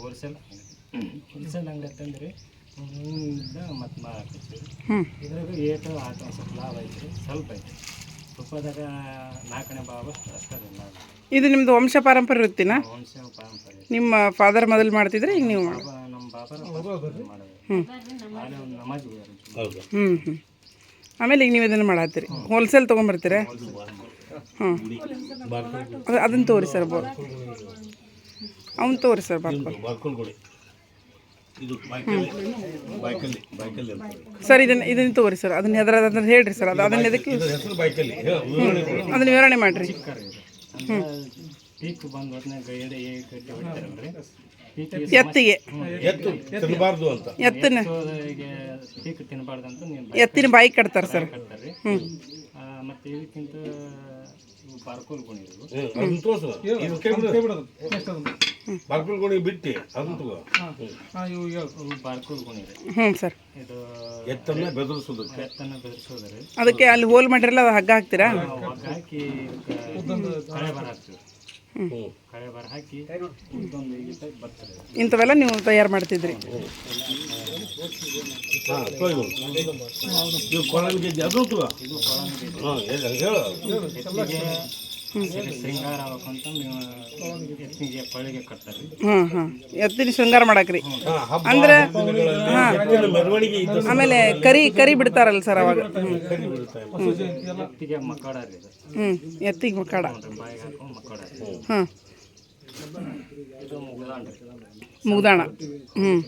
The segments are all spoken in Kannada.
ಹೋಲ್ಸೇಲ್ ಹೋಲ್ಸೇಲ್ ಅಂಗಡಿ ಅಂತಂದ್ರೆ ಹೂವಿಂದ ಮತ್ತೆ ಮಾರಾಕ್ತೀವಿ ಹ್ಞೂ ಇದ್ರಾಗ ಏಟು ಆಟ ಸ್ವಲ್ಪ ಲಾಭ ಐತ್ರಿ ಸ್ವಲ್ಪ ಐತ್ರಿ. ತುಪ್ಪದಾಗ ನಾಲ್ಕನೇ ಭಾವ ಅಷ್ಟೇ ಲಾಭ. ಇದು ನಿಮ್ದು ವಂಶ ಪಾರಂಪರ್ಯ ವೃತ್ತಿನ ವಂಶ ಪಾರಂಪರ್ಯ. ನಿಮ್ಮ ಫಾದರ್ ಮೊದಲು ಮಾಡ್ತಿದ್ರೆ ಈಗ ನೀವು ಮಾಡಿ ನಮ್ಮ ಬಾಬಾರ ಹ್ಞೂ ಒಂದು ನಮಾಜ್ ಹೌದು. ಹ್ಞೂ ಹ್ಞೂ ಆಮೇಲೆ ಈಗ ನೀವು ಇದನ್ನು ಮಾಡತ್ತೀರಿ ಹೋಲ್ಸೇಲ್ ತೊಗೊಂಬರ್ತೀರಾ? ಹ್ಞೂ ಅದು ಅದನ್ನು ತೋರಿ ಸರ್ ಬೋ ಅವ್ನು ತೋರಿ ಸರ್ ಬಾರ್ಕೋ ಬಾರ್ಕೋಲ್ ಕೊಡಿ ಇದು ಬೈಕಲ್ಲಿ ಬೈಕಲ್ಲಿ ಬೈಕಲ್ಲಿ ಅಂತ. ಸರ್ ಇದನ್ನ ಇದನ್ನ ತೋರಿ ಸರ್ ಅದನ್ನ ಎದ್ರ ಅದನ್ನ ಹೇಳ್ರಿ ಸರ್ ಅದು ಅದನ್ನ ಎದಕ್ಕೆ ಅದನ್ನ ವಿವರಣೆ ಮಾಡಿರಿ. ಹ್ಞೂ ಪೀಕ್ ಬಂದ ಎತ್ತಿಗೆ. ಎತ್ತಿನ ತಿನ್ನಬಾರ್ದು ಅಂತ ಎತ್ತನ ಬಾಯಿ ಕಟ್ತಾರೆ ಸರ್. ಕಟ್ತಾರೆ ಮತ್ತೆ ಇದಕ್ಕಿಂತ ಇವು ಬಾರ್ಕೋಲ್ ಅದನ್ನ ತೋರ್ಸು. ಇದು ಬಿಟ್ಟು ಅದನ್ನ ತಗೋ. ಹ್ಮ್. ಇವು ಬಾರ್ಕೋಲ್ ಗುಣಿರಿ ಹ್ಞೂ ಸರ್. ಇದು ಎತ್ತನ್ನ ಬೆದರಿಸೋದಕ್ಕೆ. ಎತ್ತನ್ನು ಬೆದರಿಸೋದ್ರಿ. ಅದಕ್ಕೆ ಅಲ್ಲಿ ಹೋಲ್ ಮಾಡಿರಲ್ಲ ಅದು ಹಗ್ಗ ಹಾಕ್ತೀರಾ? ಹಾಕಿ ಇದಕ್ಕೆ ಕಳೆ ಬರ ಹಾಕ್ತೀವಿ. ಕಳೆ ಬರ ಹಾಕಿ ಉದ್ದೊಂದು ಈಗ ಬರ್ತದೆ. ಇಂಥವೆಲ್ಲ ನೀವು ತಯಾರು ಮಾಡ್ತಿದ್ರಿ. ಹಾ ಹಾಂ ಶೃಂಗಾರ ಆಗ್ಬೇಕಂತ ಎತ್ತಿನ ಶೃಂಗಾರ ಮಾಡಕ್ರಿ. ಅಂದ್ರೆ ಆಮೇಲೆ ಕರಿ ಕರಿ ಬಿಡ್ತಾರಲ್ಲ ಸರ್ ಅವಾಗ. ಎತ್ತಿಗೆ ಮಕ್ಕಳ ಹ್ಞೂ ಎತ್ತಿಗೆ ಮುಗ್ದಾಣ. ಹ್ಞೂ ಇವು ಹಗ್ಗರಿ ಎತ್ತಿನ ಹಗ್ಗರಿ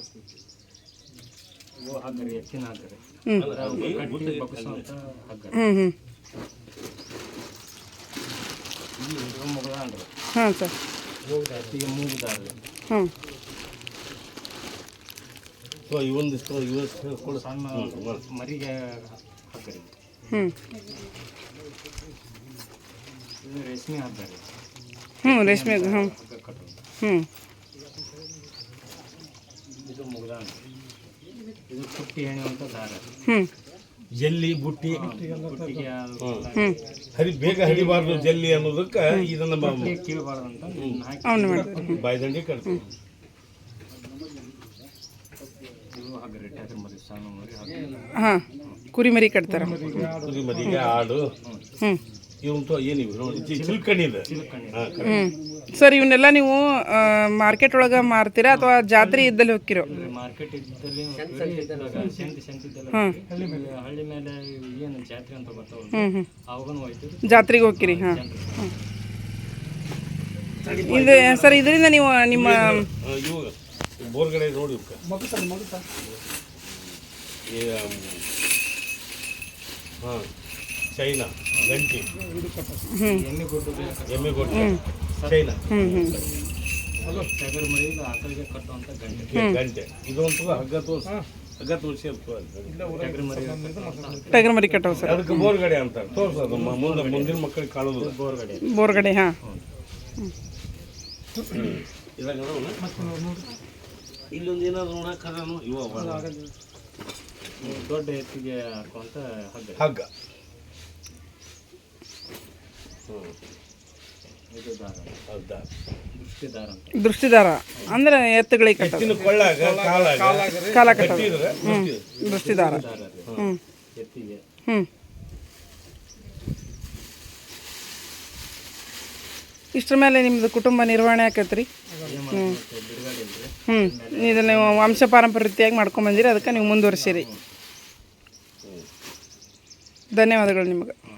ಹ್ಞೂ ಕಟ್ಟಿ ಬಗ್ಗಿಸುವಂತ ಹಗ್ಗ ಹ್ಞೂ ಹ್ಞೂ ಇದು ಮುಗ್ದಾಣ್ರಿ ಹಾಂ ಸರ್ ಎತ್ತಿಗೆ ಮೂಗುದಾರ್ರಿ ಹ್ಞೂ ಸೊ ಇವೊಂದಿಷ್ಟು ಇವತ್ತು ಕೊಡು ಸಣ್ಣ ಮರಿಗೆ ಹಗ್ಗರಿ ಹ್ಞೂ ಇದು ರೇಷ್ಮೆ ಹಗ್ಗ ರೀ ಹ್ಞೂ ರೇಷ್ಮೆ ಹ್ಞೂ ಹಗ್ಗ ಕಟ್ಟೋದು ಹ್ಞೂ ಇದು ಮುಗ್ದಾಣ ಇದು ಕುಟ್ಟಿ ಹೆಣೆಯುವಂಥ ದಾರ. ಹ್ಞೂ ಜಲ್ಲಿ ಬುಟ್ಟಿ ಕುಟ್ಟಿಗೆ ಅದು ಹ್ಞೂ ಹರಿ ಬೇಗ ಹರಿಬಾರ್ದು ಜಲ್ಲಿ ಅನ್ನೋದಕ್ಕೆ ಇದನ್ನ ಬ- ಹಾಕಿ ಮಾಡ್ತೀರಿ ಬಾಯ್ದಂಡಿ ಕಟ್ತೀವಿ. ಕುರಿಮರಿ ಮರಿ ಸಣ್ಣ ಮರಿ ಹಗ್ಗ ಹಾಂ. ಕಟ್ತಾರೆ. ಕುರಿ ಮದಿಗೆ ಆಡು. ಹ್ಞೂ ಇವಂತು ಏನಿವೆ ಹ್ಞೂ ಸರ್ ಇವನ್ನೆಲ್ಲ ನೀವು ಮಾರ್ಕೆಟ್ ಒಳಗೆ ಮಾರ್ತೀರಾ ಅಥವಾ ಜಾತ್ರೆ ಇದ್ದಲ್ಲಿ ಹೋಗ್ತಿರೋ? ಮಾರ್ಕೆಟ್ ಇದ್ದಲ್ಲಿ ಸಂತಿ ಸಂತಿದ್ದೆಲ್ಲ ಹಳ್ಳಿ ಮೇಲೆ ಹಳ್ಳಿ ಮೇಲೆ ಏನು ಜಾತ್ರೆ ಅಂತ ಬರ್ತಾವ ಹ್ಞೂ ಹ್ಞೂ ಅವಾಗನು ಹೋಯ್ತೀವಿ ಜಾತ್ರೆಗೆ ಹೋಗ್ತೀರಿ ಹಾಂ ಇದು ಸರ್ ಇದರಿಂದ ನೀವು ನಿಮ್ಮ ಬೋರ್ಗಡೆ ನೋಡಿ ಚೈನಾ. ಗಂಟಿ. ಎಮ್ಮೆ ಕೊಟ್ಟು ಎಮ್ಮೆ ಗೊಟ್ಟೆ ಚೈನಾ ಟೈಗರ್ ಹ್ಞೂ ಟಗರ್ ಮರಿ ಆಕಳಿಗೆ ಕಟ್ಟುವಂಥ ಗಂಟೆ. ಗಂಟೆ. ಇದೊಂದು ಹಗ್ಗ ತೋರ್ಸ ಹಗ್ಗ ತೋರಿಸಿ ಅಂತ ಟಗರ್ ಮರಿ ಟಗರ್ ಮರಿ ಕಟ್ಟವು ಸರ್. ಅದಕ್ಕೆ ಬೋರ್ಗಡೆ ಅಂತ. ತೋರ್ಸೋದು ಮುಂದೆ ಮುಂದಿನ ಮಕ್ಕಳಿಗೆ ಕಾಣೋದಿಲ್ಲ ಬೋರ್ಗಡೆ. ಬೋರ್ಗಡೆ ಹಾಂ. ಇದಾಗ ಇಲ್ಲೊಂದು ಏನಾದ್ರು ನೋಡಕ್ಕೆ ಇವ ಅವ. ದೊಡ್ಡ ಎತ್ತಿಗೆ ಹಾಕುವಂಥ ಹಗ್ಗ. ಹಗ್ಗ ಹ್ಮ್ ಇದು ದಾರ ಹೌದಾ ದೃಷ್ಟಿ ದಾರ ಅಂತ ದೃಷ್ಟಿದಾರ ಅಂದ್ರೆ ಎತ್ತುಗಳಿಗೆ ಕಟ್ಟೋದು. ಕಾಲ ಕಟ್ಟೋದು. ಹ್ಞೂ ದೃಷ್ಟಿ. ದೃಷ್ಟಿದಾರ. ಹ್ಞೂ ಹ್ಞೂ ಇಷ್ಟ್ರ ಮೇಲೆ ನಿಮ್ಮದು ಕುಟುಂಬ ನಿರ್ವಹಣೆ ಆಕೈತ್ರಿ? ಇಲ್ರಿ ಹ್ಞೂ ಇದನ್ನ ನೀವು ವಂಶ ಪಾರಂಪರ್ಯ ರೀತಿಯಾಗಿ ಮಾಡ್ಕೊಂಬಂದಿರಿ ಅದಕ್ಕೆ ನೀವು ಮುಂದುವರಿಸಿರಿ. ಧನ್ಯವಾದಗಳು ನಿಮಗೆ.